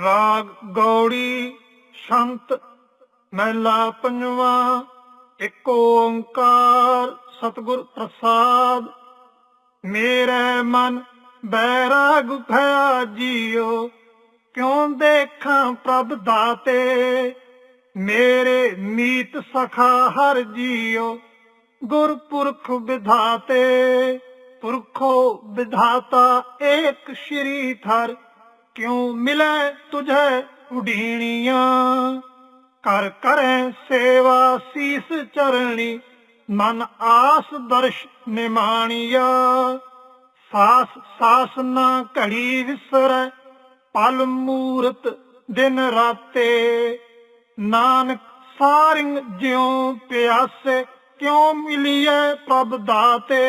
ਰਾਗ ਗੌੜੀ, ਸ਼ੰਤ, ਮਹਿਲਾ ਪੰਜਵਾ, ਇੱਕ ਓੰਕਾਰ, ਸਤਿਗੁਰ ਪ੍ਰਸਾਦ। ਮੇਰੇ ਮਨ ਬੈਰਾਗ ਭਇਆ ਜੀਓ, ਕਿਉਂ ਦੇਖਾਂ ਪ੍ਰਭ ਦਾਤੇ? ਮੇਰੇ ਮੀਤ ਸਖਾ ਹਰ ਜੀਓ, ਗੁਰਪੁਰਖ ਵਿਧਾਤੇ। ਪੁਰਖੋ ਵਿਧਾਤਾ ਏਕ ਸ਼੍ਰੀ ਥਰ ਕਿਉ ਮਿਲੈ ਤੁਝੈ ਉਡੀਣੀਆਂ? ਕਰ ਕਰੇ ਸੇਵਾ ਸੀਸ ਚਰਣੀ, ਮਨ ਆਸ ਦਰਸ਼ ਨਿਮਾਣੀਆ। ਸਾਸ ਸਾਸ ਨਾ ਘੜੀ ਵਿਸਰੈ, ਪਲ ਮੂਰਤ ਦਿਨ ਰਾਤੇ। ਨਾਨਕ ਸਾਰਿੰਗ ਜਿਉ ਪਿਆਸੇ, ਕਿਉ ਮਿਲੀਐ ਪ੍ਰਭ ਦਾਤੇ?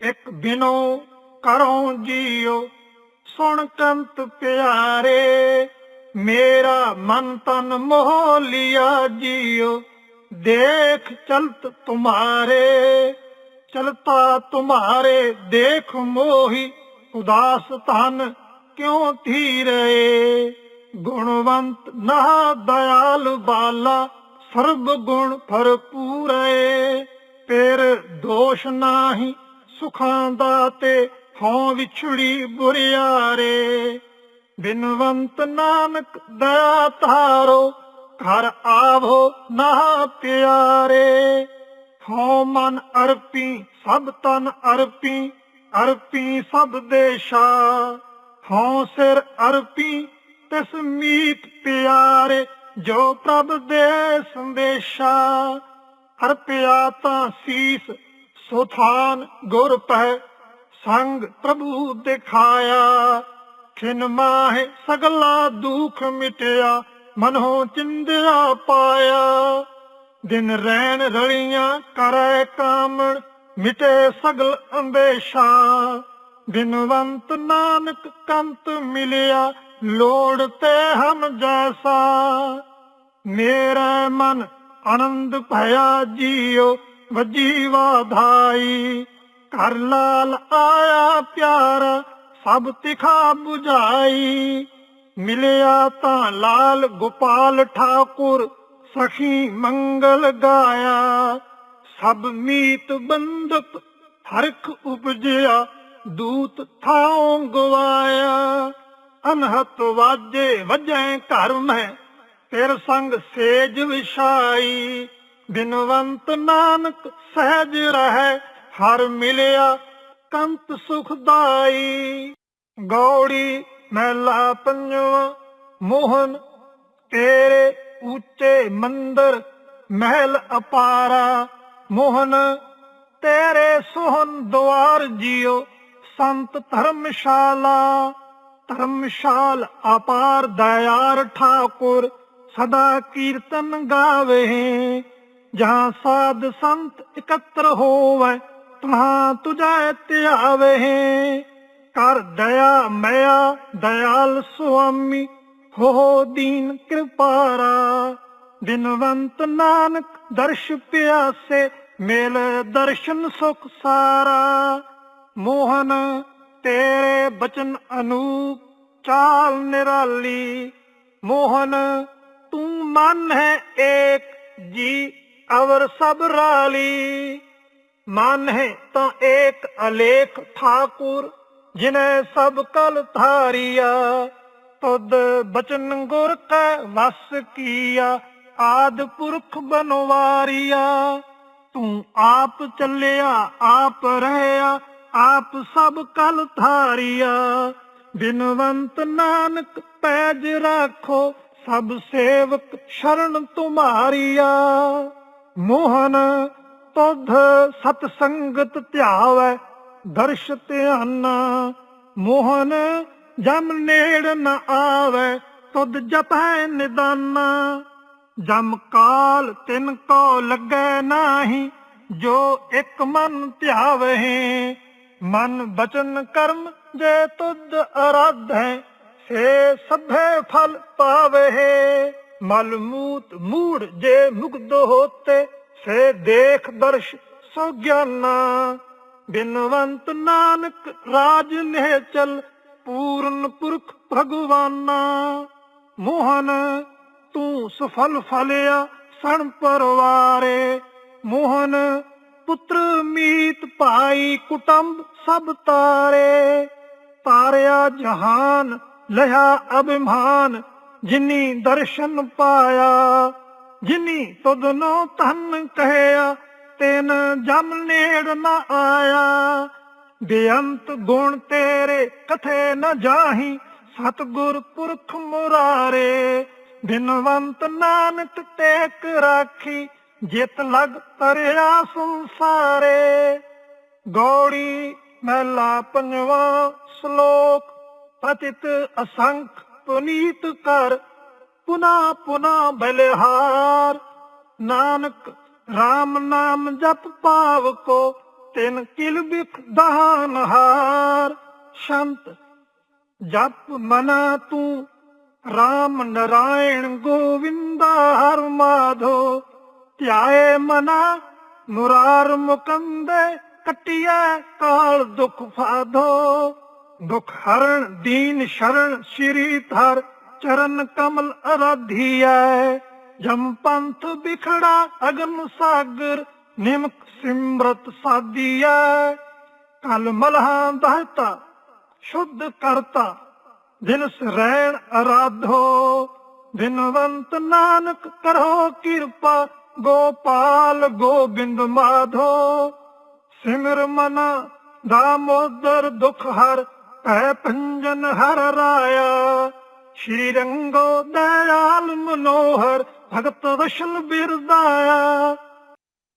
ਇੱਕ ਬਿਨੋ ਕਰੋ ਜੀਓ ਸੁਣ ਕੰਤ ਪਿਆਰੇ, ਮੇਰਾ ਮਨ ਤਨ ਮੋਹ ਲਿਆ ਜੀਓ। ਦੇਖ ਚਲਤ ਤੁਮਾਰੇ, ਚਲਤਾ ਤੁਮਾਰੇ, ਦੇਖ ਮੋਹੀ ਉਦਾਸ ਤਨ ਕਿਉ ਥੀਰੇ ਗੁਣਵੰਤ ਨਾ ਦਇਆਲ ਬਾਲਾ, ਸਰਬ ਗੁਣ ਭਰਪੂਰੇ। ਪੇਰ ਦੋਸ਼ ਨਾਹੀ ਸੁਖਾਂ ਦਾ ਤੇ ਹੋਂ ਵਿਛੜੀ ਬੁਰਿਆਰੇ, ਬਿਨਵੰਤ ਨਾਨਕ ਦਇਆ ਧਾਰੋ, ਘਰ ਆਵੋ ਨਾ ਪਿਆਰੇ। ਹਉ ਮਨ ਅਰਪੀ, ਸਭ ਤਨ ਅਰਪੀ ਅਰਪੀ ਸਭ ਦੇਸ਼ਾ। ਹਉ ਸਿਰ ਅਰਪੀ, ਤਿਸ ਮੀਤ ਪਿਆਰੇ, ਜੋ ਪ੍ਰਭ ਦੇ ਸੰਦੇਸ਼ਾ। ਅਰਪਿਆ ਤਾਂ ਸੀਸ, ਸੁਥਾਨ ਗੁਰ ਪਹਿ ਸੰਗ ਪ੍ਰਭੂ ਦਿਖਾਇਆ ਖਿਨ ਮਾਹਿ ਸਗਲਾ ਦੁਖ ਮਿਟਿਆ, ਮਨੋ ਚਿੰਦਿਆ ਪਾਇਆ। ਦਿਨ ਰੈਣ ਰਲੀਆਂ ਕਰੈ ਕਾਮਣ ਮਿਟੇ ਸਗਲ ਅੰਬੇਸ਼ਾ। ਬਿਨਵੰਤ ਨਾਨਕ ਕੰਤ ਮਿਲਿਆ, ਲੋੜ ਤੇ ਹਮ ਜੈਸਾ। ਮੇਰਾ ਮਨ ਆਨੰਦ ਭਇਆ ਜੀਓ ਵੱਜੀ ਵਾਧਾਈ ਘਰ ਲਾਲ ਆਇਆ ਪਿਆਰਾ, ਸਭ ਤਿਖਾ 부ਝਾਈ ਮਿਲਿਆ ਤਾਂ ਲਾਲ ਗੋਪਾਲ ਠਾਕੁਰ, ਸਖੀ ਮੰਗਲ ਗਾਇਆ। ਸਭ ਮੀਤ ਬੰਦਕ ਹਰਖ ਉਪਜਿਆ, ਦੂਤ ਥਾਉ ਗਵਾਇਆ। ਅਨਹਤ ਵਾਜੇ ਵਜੈ ਘਰ ਮੈਂ ਤੇਰ ਸੰਗ ਸੇਜ ਵਿਛਾਈ। ਬਿਨਵੰਤ ਨਾਨਕ ਸਹਿਜ ਰਹਿ ਹਰ ਮਿਲਿਆ ਕੰਤ ਸੁਖਦਾਈ। ਗੌੜੀ ਮਹਿਲਾ ਪੰਜਵਾ, ਮੋਹਨ ਤੇਰੇ ਉੱਚੇ ਮੰਦਰ ਮਹਿਲ ਅਪਾਰਾ। ਮੋਹਨ ਤੇਰੇ ਸੋਹਣ ਦੁਆਰ ਜਿਉ ਸੰਤ ਧਰਮਸ਼ਾਲਾ। ਧਰਮਸ਼ਾਲ ਅਪਾਰ ਦਇਆਰ ਠਾਕੁਰ ਸਦਾ ਕੀਰਤਨ ਗਾਵੇ। ਜਹਾਂ ਸਾਧ ਸੰਤ ਇਕੱਤਰ ਹੋਵੇ ਤਹਾਂ ਤੁਝੈ ਧਿਆਵੇ ਕਰ ਦਇਆ, ਮਇਆ, ਦਇਆਲ ਸੁਆਮੀ, ਹੋ ਦੀਨ ਕਿਰਪਾਰਾ ਦਿਨਵੰਤ ਨਾਨਕ ਦਰਸ਼ ਪਿਆਸੇ, ਮਿਲ ਦਰਸ਼ਨ ਸੁਖ ਸਾਰਾ। ਮੋਹਨ, ਤੇਰੇ ਬਚਨ ਅਨੂਪ, ਚਾਲ ਨਿਰਾਲੀ। ਮੋਹਨ, ਤੂੰ ਮਨ ਹੈ ਏਕ, ਜੀ ਅਵਰ ਸਭ ਰਾਲੀ। ਮਨ ਹੈ ਤਾਂ ਏਕ ਅਲੇਖ ਠਾਕੁਰ, ਜਿਨੇ ਸਭ ਕਲ ਧਾਰਿਆ। ਤੁਧ ਬਚਨ ਗੁਰ ਕੈ ਵਸ ਕੀਆ, ਆਦ ਪੁਰਖ ਬਨਵਾਰੀਆ। ਤੂੰ ਆਪ ਚੱਲਿਆ, ਆਪ ਰਹਿਆ, ਆਪ ਸਭ ਕਲ ਥਾਰੀਆ ਬਿਨਵੰਤ ਨਾਨਕ ਪੈਜ ਰਾਖੋ, ਸਭ ਸੇਵਕ ਸ਼ਰਨ ਤੁਮਾਰੀਆ। ਮੋਹਨ ਤੁਧ ਸਤ ਸੰਗਤ ਧਿਆਵੈ, ਦਰਸ਼ ਧਿਆਨਾ। ਮੋਹਨ ਜਮ ਨੇੜ ਨ ਆਵੇ, ਤੁਧ ਜਪੈ ਨਿਦਾਨਾ। ਜਮ ਕਾਲ ਤਿਨ ਕੋ ਲੱਗੈ ਨਾਹੀ, ਜੋ ਇੱਕ ਮਨ ਧਿਆਵੇ ਮਨ ਬਚਨ ਕਰਮ ਜੇ ਤੁਧ ਅਰਾਧੈ, ਸੇ ਸਭੇ ਫਲ ਪਾਵੇ ਮਲਮੂਤ ਮੂੜ ਜੇ ਮੁਗਧ ਹੋਤੇ ਸੇ ਦੇਖ ਦਰਸ਼ ਸੋ ਗਿਆਨਾ, ਬਿਨਵੰਤ ਨਾਨਕ ਰਾਜ ਨਿਹ ਚਲ ਪੂਰਨ ਪੁਰਖ ਭਗਵਾਨਾ। ਮੋਹਨ, ਤੂੰ ਸਫਲ ਫਲਿਆ ਸਣ ਪਰਵਾਰੇ। ਮੋਹਨ, ਪੁੱਤਰ ਮੀਤ ਭਾਈ ਕੁਟੰਬ ਸਭ ਤਾਰੇ। ਤਾਰਿਆ ਜਹਾਨ ਲਹਾ ਅਭਿਮਾਨ, ਜਿਨੀ ਦਰਸ਼ਨ ਪਾਇਆ। ਜਿਨੀ ਤੁਧਨੋ ਤਨ ਕਹਿਆ, ਤੈਨ ਜਮ ਨੇੜ ਨਾ ਆਇਆ। ਬੇਅੰਤ ਗੁਣ ਤੇਰੇ ਕਥੇ ਨ ਜਾਹੀ, ਸਤਗੁਰ ਪੁਰਖ ਮੁਰਾਰੇ। ਬਿਨਵੰਤ ਨਾਨਕ ਟੇਕ ਰਾਖੀ, ਜਿਤ ਲਗ ਤਰਿਆ ਸੰਸਾਰੇ। ਗੌੜੀ ਮਹਿਲਾ ਪੰਜਵਾ ਸ਼ਲੋਕ, ਪਤਿਤ ਅਸੰਖ ਪੁਨੀਤ ਕਰ ਪੁਨਾ ਪੁਨਾ ਬਲਿਹਾਰ। ਨਾਨਕ RAM ਨਾਮ ਜਪ ਪਾਵ ਕੋ, ਤਿਨ ਕਿਲ ਬਿਖ ਦਹਾਨ ਹਾਰ। ਸ਼ੰਤ ਜਪ ਮਨਾ ਤੂੰ RAM ਨਰਾਇਣ ਗੋਵਿੰਦਾ ਹਰ ਮਾਧੋ। ਧਿਆਏ ਮਨਾ, ਮੁਰਾਰ ਮੁਕੰਦੇ ਕਟਿਐ ਕਾਲ ਦੁਖ ਫਾਧੋ। ਦੁਖ ਹਰਣ, ਦੀਨ ਸ਼ਰਨ ਸ਼੍ਰੀ ਧਰ ਚਰਨ ਕਮਲ ਅਰਾਧੀਐ, ਜਮ ਪੰਥ ਬਿਖੜਾ ਅਗਨ ਸਾਗਰ, ਨਿਮਕ ਸਿਮਰਤ ਸਾਧੀਐ ਕਲ ਮਲਹਾਂ ਦਹਤਾ, ਸ਼ੁੱਧ ਕਰਤਾ ਦਿਨ ਸਰੈਣ ਅਰਾਧੋ। ਦਿਨਵੰਤ ਨਾਨਕ ਕਰੋ ਕਿਰਪਾ, ਗੋਪਾਲ ਗੋਬਿੰਦ ਮਾਧੋ। ਸਿਮਰ ਮਨਾ ਦਾਮੋਦਰ ਦੁਖ ਹਰ ਭੈ ਭੰਜਨ ਹਰ ਰਾਇਆ। ਸ਼੍ਰੀ ਰੰਗੋ ਦਇਆਲ ਮਨੋਹਰ ਭਗਤ ਵਸ਼ਲ ਬਿਰਦਾਇਆ।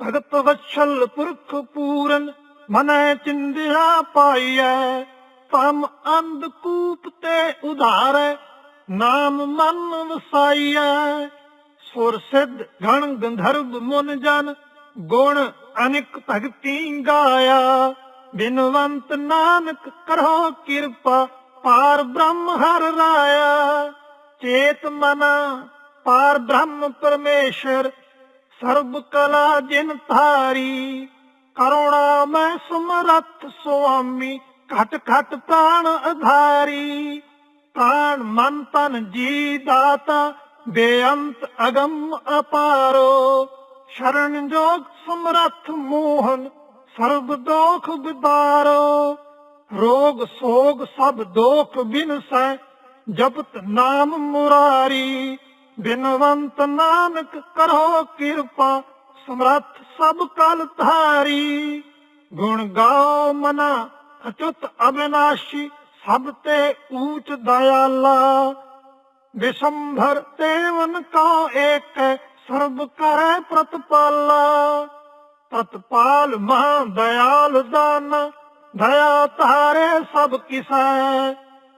ਭਗਤ ਵਛਲ ਪੁਰਖ ਪੂਰਨ ਮਨੈ ਚਿੰਦਿਆ ਪਾਈਐ। ਤਮ ਅੰਧ ਕੂਪ ਤੇ ਉਧਾਰੈ, ਨਾਮ ਮਨ ਵਸਾਈਐ। ਸੁਰ ਸਿੱਧ ਗਣ ਗੰਧਰਵ ਮੁਨ ਜਨ, ਗੁਣ ਅਨਿਕ ਭਗਤੀ ਗਾਇਆ। ਬਿਨਵੰਤ ਨਾਨਕ ਕਰੋ ਕਿਰਪਾ ਪਾਰ ਬ੍ਰਹਮ ਹਰ ਰਾਇਆ, ਚੇਤ ਮਨਾ ਪਾਰ ਬ੍ਰਹਮ ਪਰਮੇਸ਼ਰ, ਸਰਬ ਕਲਾ ਜਿਨ ਧਾਰੀ, ਕਰੁਣਾ ਮੈਂ ਸਮਰੱਥ ਸੁਆਮੀ, ਘਟ ਘਟ ਪ੍ਰਾਣ ਅਧਾਰੀ। ਪ੍ਰਾਣ ਮਨ ਤਨ ਜੀ ਦਾਤਾ, ਬੇਅੰਤ ਅਗਮ ਅਪਾਰੋ। ਸ਼ਰਨ ਜੋਗ ਸਮਰੱਥ ਮੋਹਨ, ਸਰਬ ਦੋਖ ਵਿਦਾਰੋ ਰੋਗ ਸੋਗ ਸਭ ਦੋਖ ਬਿਨਸੈ ਜਪਤ ਨਾਮ ਮੁਰਾਰੀ। ਬਿਨਵੰਤ ਨਾਨਕ ਕਰੋ ਕਿਰਪਾ, ਸਮਰੱਥ ਸਭ ਕਲ ਧਾਰੀ। ਗੁਣ ਗਾਓ ਮਨਾ, ਅਚੁੱਤ ਅਬਿਨਾਸ਼ੀ, ਸਭ ਤੇ ਊਚ ਦਇਆਲਾ। ਵਿਸ਼ੰਭਰ ਤੇਵਨ ਕਾ ਏਕ, ਸਰਬ ਕਰੈ ਪ੍ਰਤਪਾਲਾ। ਤਤਪਾਲ ਮਹਾ ਦਇਆਲ ਦਾਨ ਦਇਆ ਤਾਰੇ ਸਭ ਕਿਸੈ,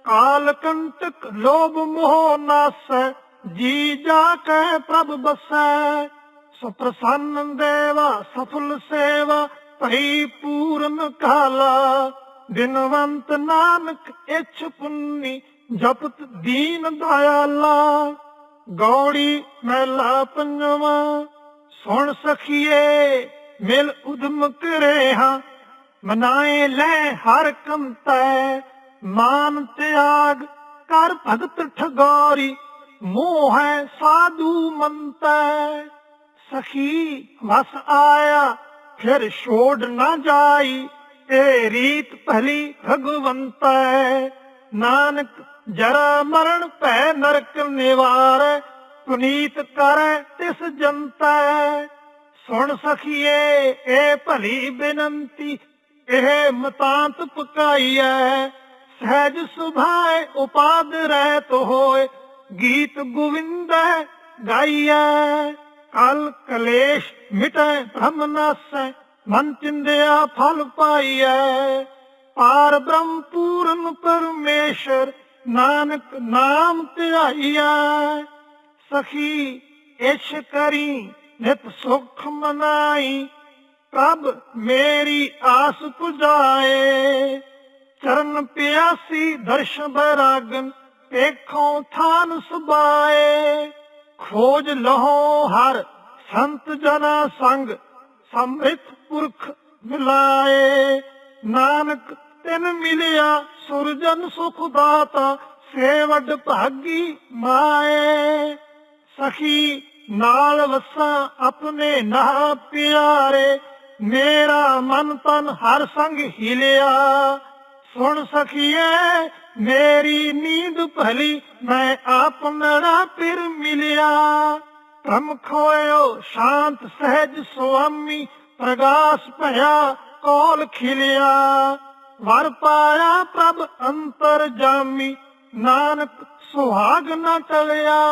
ਕਾਲ ਕੰਟਕ ਲੋਭ ਮੋਹ ਨਾਸੈ, ਜੀ ਜਾ ਕੇ ਪ੍ਰਭ ਬਸੈ। ਸੁਪ੍ਰਸੰਨ ਦੇਵਾ, ਸਫਲ ਸੇਵਾ ਭਈ ਪੂਰਨ ਕਾਲਾ। ਦਿਨਵੰਤ ਨਾਨਕ ਇਛ ਪੁੰਨੀ, ਜਪਤ ਦੀਨ ਦਇਆਲਾ। ਗੌੜੀ ਮਹਿਲਾ ਪੰਜਵਾ, ਸੁਣ ਸਖੀਏ, ਮਿਲ ਉਦਮ ਕਰੇ ਹਾਂ ਮਨਾਏ ਲੈ ਹਰ ਕੰਤੈ ਮਾਨ ਤਿਆਗ ਕਰ ਭਗਤ ਠਗੋਰੀ, ਮੋਹ ਹੈ ਸਾਧੂ ਮੰਤੈ। ਸਖੀ ਵਸ ਆਇਆ, ਫਿਰ ਛੋੜ ਨਾ ਜਾਈ ਇਹ ਰੀਤ ਭਲੀ ਭਗਵੰਤੈ। ਨਾਨਕ ਜਰਾ ਮਰਨ ਭੈ ਨਰਕ ਨਿਵਾਰ, ਪੁਨੀਤ ਕਰੈ ਤਿਸ ਜਨਤੈ ਸੁਣ ਸਖੀਏ ਇਹ ਭਲੀ ਬੇਨੰਤੀ ਇਹ ਮਤਾਂਤ ਪਕਾਈਐ। ਸਹਿਜ ਸੁਭਾਏ ਉਪਾਦ ਰਹਿਤ ਹੋਏ। ਗੀਤ ਗੋਵਿੰਦੈ ਗਾਈਐ। ਕਲ ਕਲੇਸ਼ ਮਿਟੈ ਭ੍ਰਮ ਨਾਸੈ। ਮਨ ਚਿੰਦਿਆ ਫਲ ਪਾਈਐ। ਪਾਰ ਬ੍ਰਹਮ ਪੂਰਨ ਪਰਮੇਸ਼ਰ, ਨਾਨਕ ਨਾਮ ਧਿਆਈਐ। ਸਖੀ ਇਛ ਕਰੀ, ਨਿਤ ਸੁਖ ਮਨਾਈ। ਪ੍ਰਭ ਮੇਰੀ ਆਸ ਪੁਜਾਏ। ਚਰਨ ਪਿਆਸੀ ਦਰਸ਼ ਬੈਰਾਗਨ ਵੇਖੋ ਥਾਨ ਸੁਬਾਏ ਖੋਜ ਲਹੋ ਹਰ ਸੰਤ ਜਨਾ ਸੰਗ, ਸਮ੍ਰਿਤ ਪੁਰਖ ਮਿਲਾਏ। ਨਾਨਕ ਤਿਨ ਮਿਲਿਆ ਸੁਰਜਨ ਸੁਖ ਦਾਤਾ ਸੇ ਭਾਗੀ ਮਾਏ। ਸਖੀ ਨਾਲ ਵਸਾਂ ਆਪਣੇ ਨਾ ਪਿਆਰੇ ਮੇਰਾ ਮਨ ਤਨ ਹਰ ਸੰਗ ਹਿਲਿਆ। ਸੁਣ ਸਖੀਏ, ਮੇਰੀ ਨੀਂਦ ਭਲੀ, ਮੈਂ ਆਪਣਾ ਫਿਰ ਮਿਲਿਆ। ਧਮ ਖੋਇਓ, ਸ਼ਾਂਤ, ਸਹਿਜ ਸੁਆਮੀ, ਪ੍ਰਗਾਸ ਭਇਆ, ਕੋਲ ਖਿਲਿਆ। ਵਰ ਪਾਇਆ ਪ੍ਰਭ ਅੰਤਰ ਜਾਮੀ, ਨਾਨਕ ਸੁਹਾਗ ਨਾ ਟਲਿਆ।